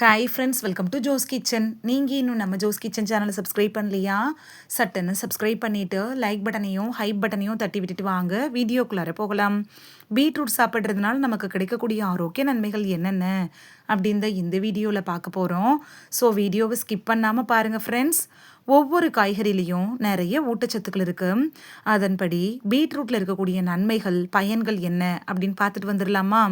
Hi friends welcome to Joe's kitchen நீங்கள் இன்னும் நம்ம ஜோஸ் கிச்சன் சேனலை சப்ஸ்கிரைப் பண்ணலையா? சட்டுன்னு சப்ஸ்கிரைப் பண்ணிவிட்டு லைக் பட்டனையும் ஹைப் பட்டனையும் தட்டி விட்டுட்டு வாங்க. வீடியோக்குள்ளார போகலாம். பீட்ரூட் சாப்பிட்றதுனால நமக்கு கிடைக்கக்கூடிய ஆரோக்கிய நன்மைகள் என்னென்ன? அப்படின்னு இந்த வீடியோவில் பார்க்க போகிறோம் ஸோ வீடியோவை ஸ்கிப் பண்ணாமல் பாருங்கள் ஃப்ரெண்ட்ஸ் ஒவ்வொரு காய்கறிலையும் நிறைய ஊட்டச்சத்துக்கள் இருக்குது அதன்படி பீட்ரூட்டில் இருக்கக்கூடிய நன்மைகள் பயன்கள் என்ன? அப்படின்னு பார்த்துட்டு வந்துடலாமா?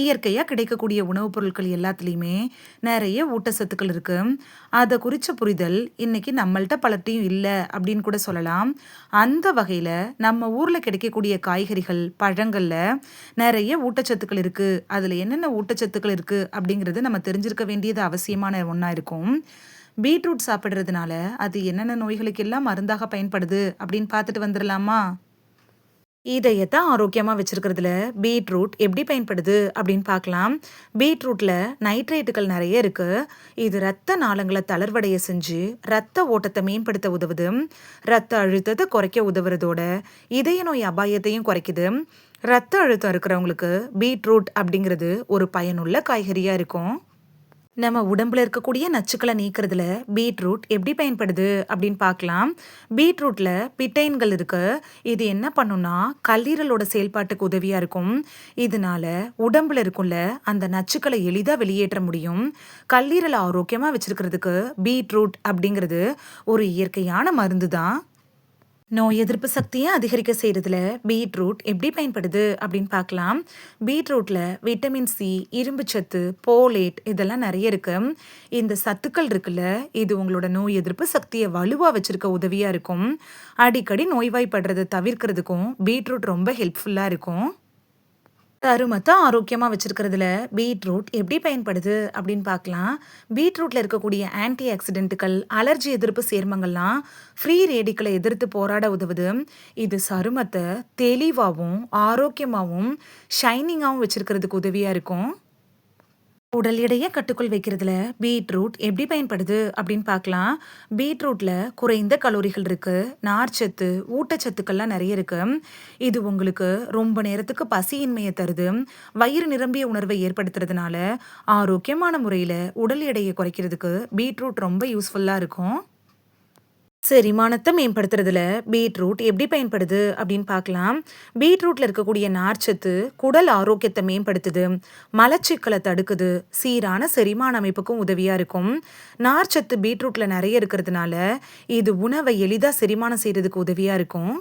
இயற்கையாக கிடைக்கக்கூடிய உணவுப் பொருட்கள் எல்லாத்துலேயுமே நிறைய ஊட்டச்சத்துக்கள் இருக்குது அதை குறித்த புரிதல் இன்றைக்கி நம்மள்கிட்ட பலர்ட்டையும் இல்லை அப்படின்னு கூட சொல்லலாம். அந்த வகையில் நம்ம ஊரில் கிடைக்கக்கூடிய காய்கறிகள் பழங்களில் நிறைய ஊட்டச்சத்துக்கள் இருக்குது அதில் என்னென்ன ஊட்டச்சத்துக்கள் இருக்குது அப்படிங்கிறது நம்ம தெரிஞ்சிருக்க வேண்டியது அவசியமான ஒன்றா இருக்கும். பீட்ரூட் சாப்பிட்றதுனால அது என்னென்ன நோய்களுக்கெல்லாம் மருந்தாக பயன்படுது அப்படின்னு பார்த்துட்டு வந்துடலாமா இதயத்தை ஆரோக்கியமாக வச்சுருக்கிறதுல பீட்ரூட் எப்படி பயன்படுது அப்படின்னு பார்க்கலாம். பீட்ரூட்டில் நைட்ரேட்டுகள் நிறைய இருக்குது இது ரத்த நாளங்களை தளர்வடைய செஞ்சு ரத்த ஓட்டத்தை மேம்படுத்த உதவுது. ரத்த அழுத்தத்தை குறைக்க உதவுறதோட இதய நோய் அபாயத்தையும் குறைக்குது. ரத்த அழுத்தம் இருக்கிறவங்களுக்கு பீட்ரூட் அப்படிங்கிறது ஒரு பயனுள்ள காய்கறியாக இருக்கும். நம்ம உடம்புல இருக்கக்கூடிய நச்சுக்களை நீக்கிறதுல பீட்ரூட் எப்படி பயன்படுது அப்படின்னு பார்க்கலாம். பீட்ரூட்டில் பிட்டைன்கள் இருக்கு. இது என்ன பண்ணுன்னா கல்லீரலோட செயல்பாட்டுக்கு உதவியாக இருக்கும். இதனால உடம்புல இருக்கும்ல அந்த நச்சுக்களை எளிதாக வெளியேற்ற முடியும். கல்லீரலை ஆரோக்கியமாக வச்சிருக்கிறதுக்கு பீட்ரூட் அப்படிங்கிறது ஒரு இயற்கையான மருந்து தான் நோய் எதிர்ப்பு சக்தியை அதிகரிக்க செய்கிறதுல பீட்ரூட் எப்படி பயன்படுது அப்படின்னு பார்க்கலாம். பீட்ரூட்டில் விட்டமின் சி இரும்பு சத்து போலேட் இதெல்லாம் நிறைய இருக்கு. இந்த சத்துக்கள் இருக்குல்ல இது உங்களோட நோய் எதிர்ப்பு சக்தியை வலுவாக வச்சிருக்க உதவியாக இருக்கும். அடிக்கடி நோய்வாய்ப்படுறதை தவிர்க்கிறதுக்கும் பீட்ரூட் ரொம்ப ஹெல்ப்ஃபுல்லாக இருக்கும். தருமத்தை ஆரோக்கியமாக வச்சுருக்கிறதுல பீட்ரூட் எப்படி பயன்படுது அப்படின்னு பார்க்கலாம். பீட்ரூட்டில் இருக்கக்கூடிய ஆன்டி ஆக்சிடென்ட்டுகள் அலர்ஜி எதிர்ப்பு சேர்மங்கள்லாம் ஃப்ரீ ரேடிக்களை எதிர்த்து போராட உதவுது. இது சருமத்தை தெளிவாகவும் ஆரோக்கியமாகவும் ஷைனிங்காகவும் வச்சுருக்கிறதுக்கு உதவியாக இருக்கும். உடல் எடையை கட்டுக்குள் வைக்கிறதுல பீட்ரூட் எப்படி பயன்படுது அப்படின்னு பார்க்கலாம். பீட்ரூட்டில் குறைந்த கலோரிகள் இருக்குது நார்ச்சத்து ஊட்டச்சத்துக்கள்லாம் நிறைய இருக்குது இது உங்களுக்கு ரொம்ப நேரத்துக்கு பசியின்மையை தருது. வயிறு நிரம்பிய உணர்வை ஏற்படுத்துறதுனால ஆரோக்கியமான முறையில் உடல் எடையை குறைக்கிறதுக்கு பீட்ரூட் ரொம்ப யூஸ்ஃபுல்லாக இருக்கும். செரிமானத்தை மேம்படுத்துறதுல பீட்ரூட் எப்படி பயன்படுது அப்படின்னு பார்க்கலாம். பீட்ரூட்டில் இருக்கக்கூடிய நார்ச்சத்து குடல் ஆரோக்கியத்தை மேம்படுத்துது. மலச்சிக்கலை தடுக்குது. சீரான செரிமான அமைப்புக்கும் உதவியாக இருக்கும். நார்ச்சத்து பீட்ரூட்டில் நிறைய இருக்கிறதுனால இது உணவை எளிதாக செரிமானம் செய்கிறதுக்கு உதவியாக இருக்கும்.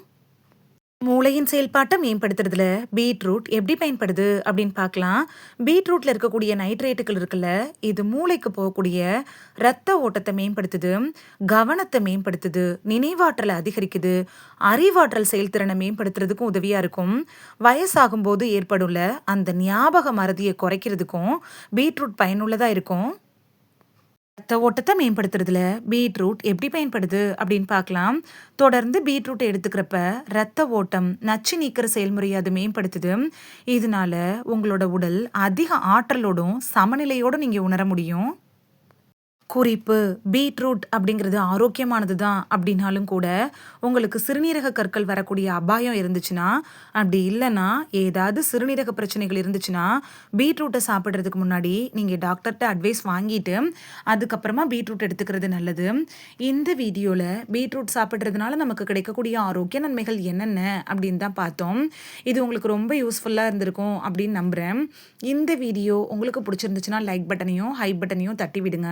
மூளையின் செயல்பாட்டை மேம்படுத்துறதுல பீட்ரூட் எப்படி பயன்படுது அப்படின்னு பார்க்கலாம். பீட்ரூட்ல இருக்கக்கூடிய நைட்ரேட்டுகள் இருக்குல்ல இது மூளைக்கு போகக்கூடிய ரத்த ஓட்டத்தை மேம்படுத்துது கவனத்தை மேம்படுத்துது நினைவாற்றலை அதிகரிக்குது அறிவாற்றல் செயல்திறனை மேம்படுத்துறதுக்கும் உதவியா இருக்கும். வயசாகும் போது ஏற்படுள்ள அந்த ஞாபக மறதியை குறைக்கிறதுக்கும் பீட்ரூட் பயனுள்ளதா இருக்கும். ரத்த ஓட்டத்தை மேம்படுத்துறதுல பீட்ரூட் எப்படி பயன்படுது அப்படின்னு பார்க்கலாம். தொடர்ந்து பீட்ரூட் எடுத்துக்கிறப்ப ரத்த ஓட்டம் நச்சு நீக்கிற செயல்முறையை அது மேம்படுத்துது. இதனால உங்களோட உடல் அதிக ஆற்றலோடும் சமநிலையோடும் நீங்கள் உணர முடியும். குறிப்பு பீட்ரூட் அப்படிங்கிறது ஆரோக்கியமானது தான் அப்படின்னாலும் கூட உங்களுக்கு சிறுநீரக கற்கள் வரக்கூடிய அபாயம் இருந்துச்சுன்னா அப்படி இல்லைன்னா ஏதாவது சிறுநீரக பிரச்சனைகள் இருந்துச்சுன்னா பீட்ரூட்டை சாப்பிட்றதுக்கு முன்னாடி நீங்கள் டாக்டர்கிட்ட அட்வைஸ் வாங்கிட்டு அதுக்கப்புறமா பீட்ரூட் எடுத்துக்கிறது நல்லது. இந்த வீடியோவில் பீட்ரூட் சாப்பிட்றதுனால நமக்கு கிடைக்கக்கூடிய ஆரோக்கிய நன்மைகள் என்னென்ன அப்படின்னு தான் பார்த்தோம். இது உங்களுக்கு ரொம்ப யூஸ்ஃபுல்லாக இருந்திருக்கும் அப்படின்னு நம்புகிறேன் இந்த வீடியோ உங்களுக்கு பிடிச்சிருந்துச்சுன்னா லைக் பட்டனையும் ஹை பட்டனையும் தட்டி விடுங்க